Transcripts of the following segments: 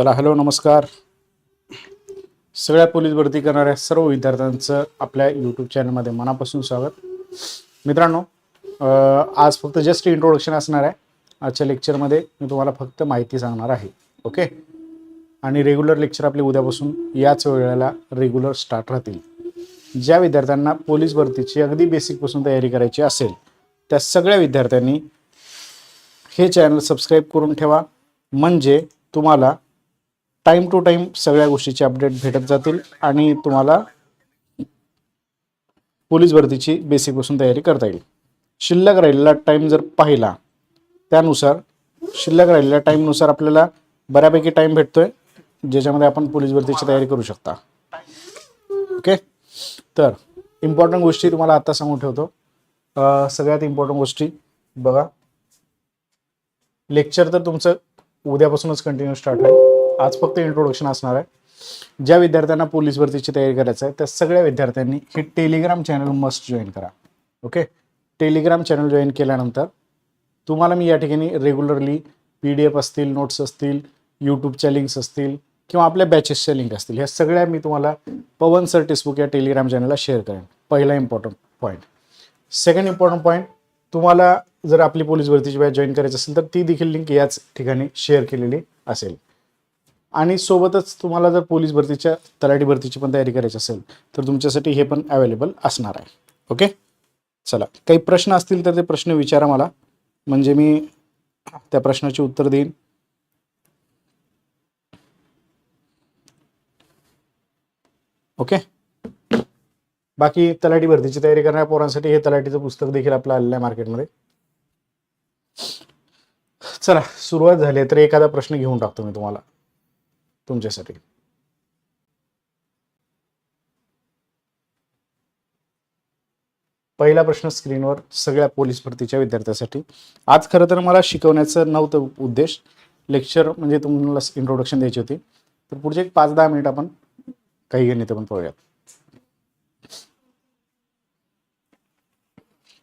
चला हॅलो नमस्कार. सगळ्या पोलीस भरती करणाऱ्या सर्व विद्यार्थ्यांचं आपल्या यूट्यूब चॅनलमध्ये मनापासून स्वागत. मित्रांनो आज फक्त जस्ट इंट्रोडक्शन असणार आहे. आजच्या लेक्चरमध्ये मी तुम्हाला फक्त माहिती सांगणार आहे. ओके आणि रेग्युलर लेक्चर आपले उद्यापासून याच वेळेला रेग्युलर स्टार्ट राहतील. ज्या विद्यार्थ्यांना पोलीस भरतीची अगदी बेसिकपासून तयारी करायची असेल त्या सगळ्या विद्यार्थ्यांनी हे चॅनल सबस्क्राईब करून ठेवा. म्हणजे तुम्हाला टाईम टू टाईम सगळ्या गोष्टीचे अपडेट भेटत जातील आणि तुम्हाला पोलीस भरतीची बेसिकपासून तयारी करता येईल. शिल्लक राहिलेला टाईम जर पाहिला त्यानुसार शिल्लक राहिलेल्या टाईमनुसार आपल्याला बऱ्यापैकी टाईम भेटतोय ज्याच्यामध्ये आपण पोलीस भरतीची तयारी करू शकता. ओके तर इम्पॉर्टंट गोष्टी तुम्हाला आता सांगून ठेवतो. सगळ्यात इम्पॉर्टंट गोष्टी बघा. लेक्चर तर तुमचं उद्यापासूनच कंटिन्यू स्टार्ट आहे आज फक्त इंट्रोडक्शन असणार आहे. ज्या विद्यार्थ्यांना पोलीस भरतीची तयारी करायचं आहे त्या सगळ्या विद्यार्थ्यांनी हे टेलिग्राम चॅनल मस्ट जॉईन करा. ओके टेलिग्राम चॅनल जॉईन केल्यानंतर तुम्हाला मी या ठिकाणी रेग्युलरली पी डी एफ असतील नोट्स असतील यूट्यूबच्या लिंक्स असतील किंवा आपल्या बॅचेसच्या लिंक असतील ह्या सगळ्या मी तुम्हाला पवन सर टेक्स्टबुक या टेलिग्राम चॅनलला शेअर करेन. पहिला important point second important point तुम्हाला जर आपली पोलीस भरतीची बॅच जॉईन करायची असेल तर ती देखील लिंक याच ठिकाणी शेअर केलेली असेल. आणि सोबतच तुम्हाला जर पोलीस भरतीच्या तलाठी भरतीची पण तयारी करायची असेल तर तुमच्यासाठी हे पण अवेलेबल असणार आहे. ओके चला. काही प्रश्न असतील तर ते प्रश्न विचारा मला. म्हणजे मी त्या प्रश्नाचे उत्तर देईन. ओके बाकी तलाठी भरतीची तयारी करणाऱ्या पोरांसाठी हे तलाठीचं पुस्तक देखील आपलं आलेलं आहे मार्केटमध्ये. चला सुरुवात झाली आहे. तर एखादा प्रश्न घेऊन टाकतो मी तुम्हाला. तुमच्यासाठी. पहिला प्रश्न स्क्रीनवर सगळ्या पोलीस भरतीच्या विद्यार्थ्यासाठी. आज खरं तर मला शिकवण्याचं नव्हतं उद्देश. लेक्चर म्हणजे तुम्हाला इंट्रोडक्शन द्यायची होती. तर पुढचे एक पाच दहा मिनिट आपण काही गणित पण पाहूयात.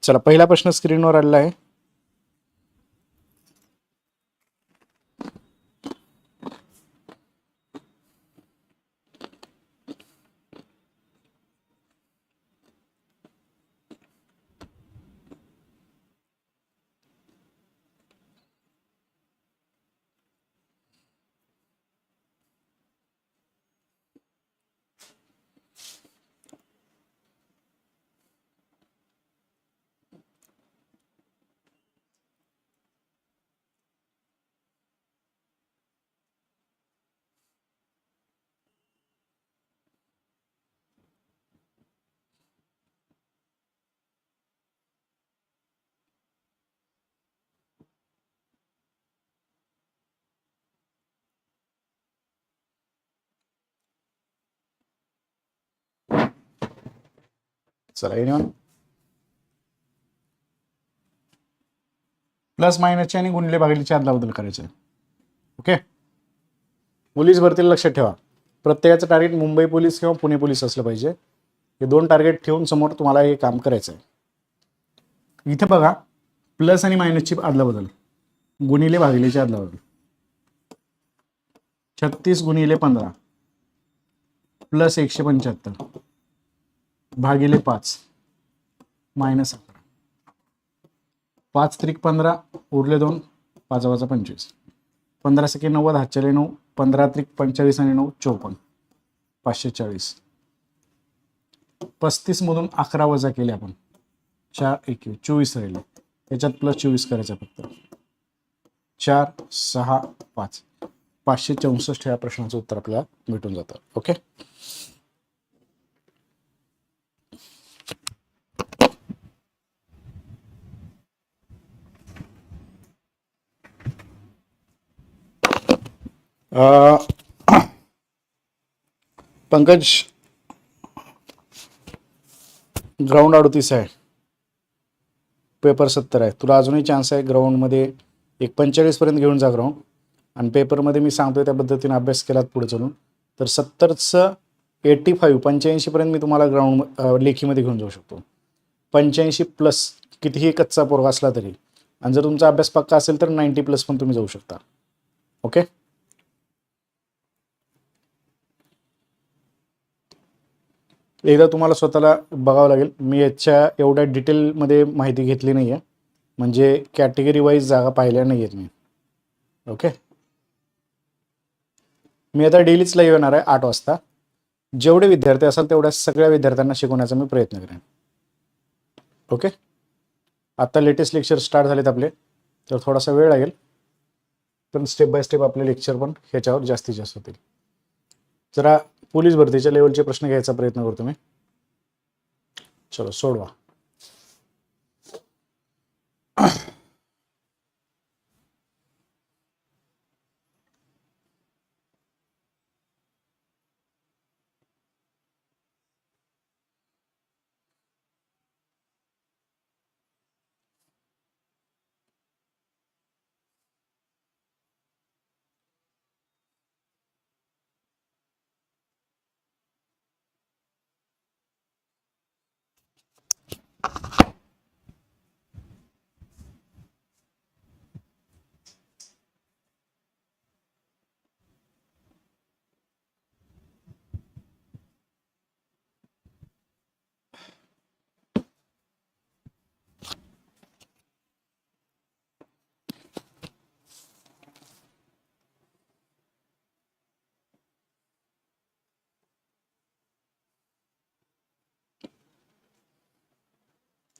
चला पहिला प्रश्न स्क्रीनवर आलेला आहे. चला एनिवन प्लस मायनसचे आणि गुणले भागिलेचे आदला बदल करायचे ओके पोलीस भरतीला लक्षात ठेवा. प्रत्येकाचं टार्गेट मुंबई पोलीस किंवा पुणे पोलीस असलं पाहिजे. हे दोन टार्गेट ठेवून समोर तुम्हाला हे काम करायचं आहे इथे बघा प्लस आणि मायनसची आदला बदल गुणिले भागिलेचे आदला बदल छत्तीस गुणिले पंधरा. प्लस एकशे पंच्याहत्तर. भागिले पाच. मायनस अकरा. पाच त्रिक पंधरा उरले दोन पाच वाजा पंचवीस. पंधरा सेके नव्वद हातच्याले नऊ पंधरा त्रिक पंचेचाळीस आणि नऊ चौपन्न. पाचशे चाळीस. पस्तीसमधून अकरा वजा केले आपण. चार एकवीस चोवीस राहिले. त्याच्यात प्लस चोवीस करायचं फक्त. चार सहा पाच. पाचशे चौसष्ट या प्रश्नाचं उत्तर आपल्याला भेटून जातं. ओके पंकज ग्राउंड अडतीस आहे. पेपर सत्तर आहे. तुला अजूनही चान्स आहे ग्राउंडमध्ये एक पंचेचाळीसपर्यंत घेऊन जा ग्राउंड आणि पेपरमध्ये मी सांगतोय त्या पद्धतीने अभ्यास केलात पुढे चलून. तर सत्तरचं एट्टी फाईव्ह पंच्याऐंशीपर्यंत मी तुम्हाला ग्राउंड लेखीमध्ये घेऊन जाऊ शकतो. पंच्याऐंशी प्लस कितीही कच्चा पोरगा असला तरी. आणि जर तुमचा अभ्यास पक्का असेल तर नाईन्टी प्लस पण तुम्ही जाऊ शकता. ओके एकदा तुम्हाला स्वतःला बघावं लागेल. मी याच्या एवढ्या डिटेलमध्ये माहिती घेतली नाही आहे म्हणजे कॅटेगरी वाईज जागा पाहिल्या नाही आहेत मी. ओके मी आता डेलीच लाईव्ह येणार आहे आठ वाजता. जेवढे विद्यार्थी असाल तेवढ्या सगळ्या विद्यार्थ्यांना शिकवण्याचा मी प्रयत्न करेन. ओके आत्ता लेटेस्ट लेक्चर स्टार्ट झालेत आपले. तर थोडासा वेळ लागेल. पण स्टेप बाय स्टेप आपले लेक्चर पण ह्याच्यावर जास्तीत जास्त होतील. जरा पोलीस भरतीच्या लेवलचे प्रश्न घ्यायचा प्रयत्न करतो मी. चलो सोडवा.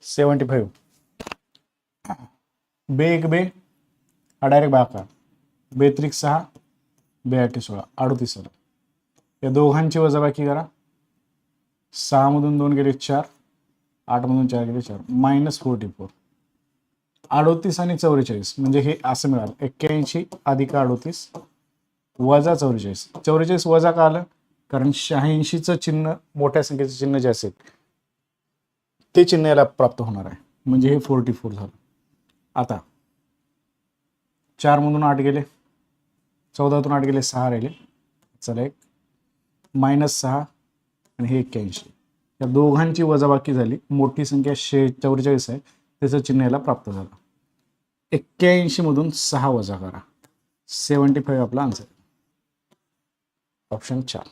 Seventy five. बे एक बे हा डायरेक्ट बाका बेत्रिक सहा बेआठी सोळा अडतीस आलं या दोघांची वजाबाकी करा. सहामधून दोन गेले चार आठमधून चार गेले चार मायनस फोर्टी फोर अडोतीस आणि चौवेचाळीस म्हणजे हे असं मिळालं. एक्क्याऐंशी अधिक अडोतीस वजा चौवेचाळीस. चौवेचाळीस वजा का आलं? कारण शहाऐंशीचं चिन्ह मोठ्या संख्येचं चिन्ह जे असेल ते चेन्नईला प्राप्त होणार आहे. म्हणजे हे फोर्टी फोर झालं. आता चारमधून आठ गेले. चौदातून आठ गेले सहा राहिले. चला एक. मायनस सहा आणि हे एक्क्याऐंशी. या दोघांची वजाबाकी झाली. मोठी संख्या शे चौवेचाळीस आहे. त्याचं चेन्नईला प्राप्त झालं. एक्क्याऐंशीमधून सहा वजा करा. सेवन्टी फाईव्ह आपला आन्सर ऑप्शन चार.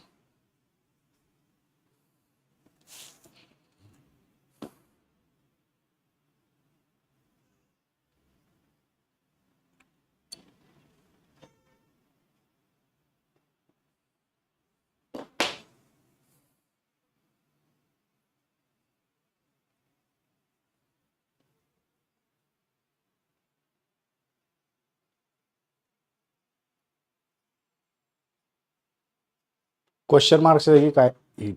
क्वेश्चन मार्क्स जागी काय? येईल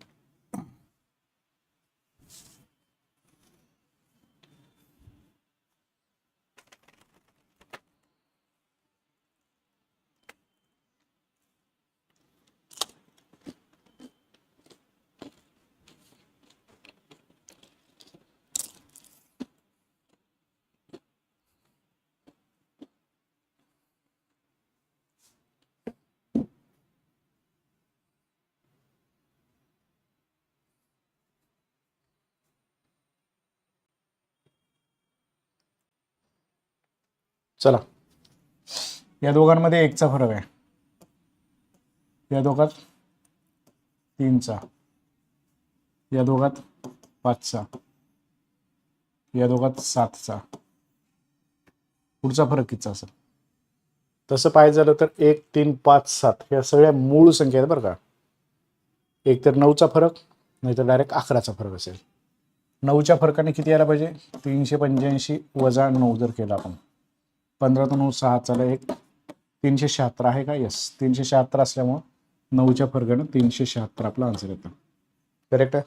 चला. या दोघांमध्ये एकचा फरक आहे. या दोघात तीनचा. या दोघात पाचचा. या दोघात सातचा. पुढचा फरक कितीचा असेल? तसं पाहिजे झालं तर एक तीन पाच सात या सगळ्या मूळ संख्या आहेत बरं का. एक तर नऊचा फरक नाहीतर डायरेक्ट अकराचा फरक असेल. नऊच्या फरकाने किती यायला पाहिजे? तीनशे पंच्याऐंशी वजा नऊ जर केला आपण. पंधरा तर नऊ सहा चाला एक तीनशे शहात्तर आहे का? येस तीनशे शहात्तर असल्यामुळं नऊच्या फरकानं तीनशे शहात्तर आपला आन्सर येतं. करेक्ट आहे?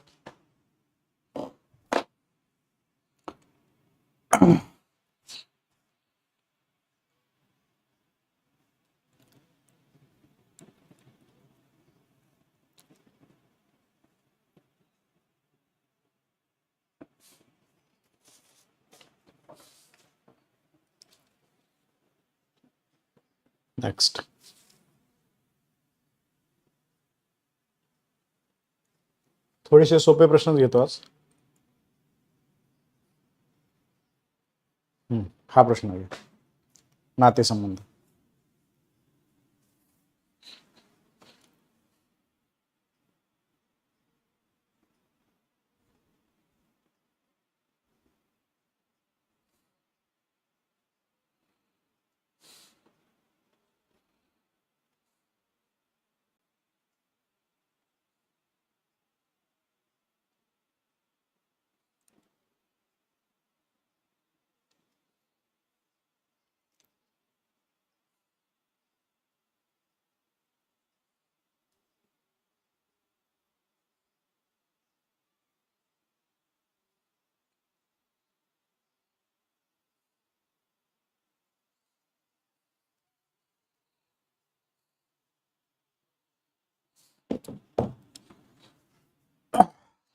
नेक्स्ट थोडेसे सोपे प्रश्न घेतो आज. हम्म, हा प्रश्न आहे नातेसंबंध.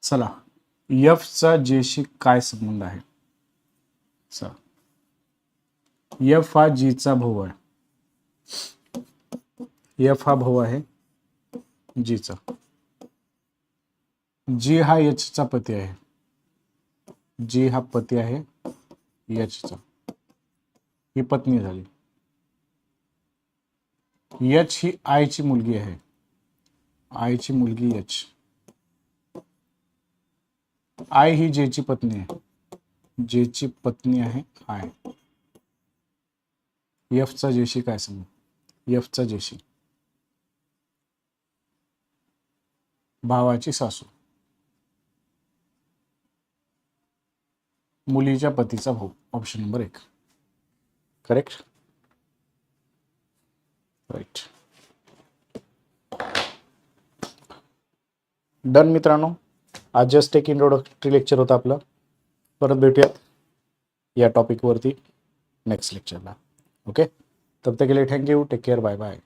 चला. यफचा जेशी काय संबंध आहे? यफ हा जीचा भाऊ आहे. यफ हा भाऊ आहे जीचा. जी हा यचचा पती आहे. जी हा पती आहे यचचा. ही पत्नी झाली. यच ही आयची मुलगी आहे. आयची मुलगी एच आय ही जेची पत्नी आहे. जेची पत्नी आहे आय यफचा जेशी काय समज यफचा जेशी. भावाची सासू. मुलीच्या पतीचा भाऊ. ऑप्शन नंबर एक. करेक्ट राईट डन मित्रांनो. आज जस्ट एक इंट्रोडक्टरी लेक्चर होतं आपलं. परत भेटूयात या टॉपिकवरती नेक्स्ट लेक्चरला ओके तब तक के लिए thank take care bye bye